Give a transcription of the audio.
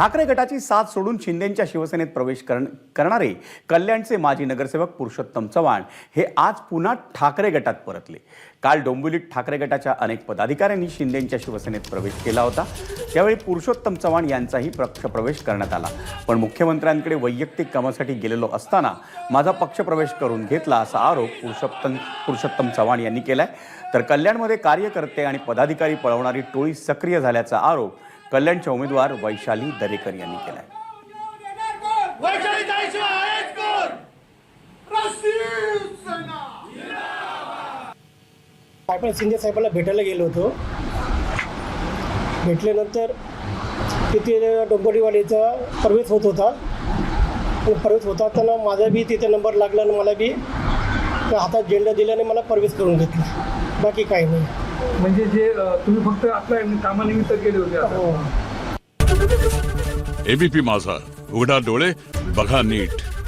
ठाकरे गटाची साथ सोडून शिंदेंच्या शिवसेनेत प्रवेश करण करणारे कल्याणचे माजी नगरसेवक पुरुषोत्तम चव्हाण हे आज पुन्हा ठाकरे गटात परतले. काल डोंबिवलीत ठाकरे गटाच्या अनेक पदाधिकाऱ्यांनी शिंदेंच्या शिवसेनेत प्रवेश केला होता. त्यावेळी पुरुषोत्तम चव्हाण यांचाही पक्षप्रवेश करण्यात आला. पण मुख्यमंत्र्यांकडे वैयक्तिक कामासाठी गेलेलो असताना माझा पक्षप्रवेश करून घेतला असा आरोप पुरुषोत्तम पुरुषोत्तम चव्हाण यांनी केला आहे तर कल्याणमध्ये कार्यकर्ते आणि पदाधिकारी पळवणारी टोळी सक्रिय झाल्याचा आरोप कल्याणच्या उमेदवार वैशाली दरेकर यांनी राष्ट्रीय सेना. आपण शिंदे साहेबांना भेटायला गेलो होतो. भेटल्यानंतर तिथे डोंबरीवाडीचा प्रवेश होत होता. आणि प्रवेश होत असताना माझा बी तिथे नंबर लागला आणि मला बी हातात झेंडा दिल्याने मला प्रवेश करून घेतला. बाकी काही नाही. म्हणजे जे तुम्ही फक्त आपल्या कामानिमित्त गेले होते आता. हो. एबीपी माझा. उघडा डोळे बघा नीट.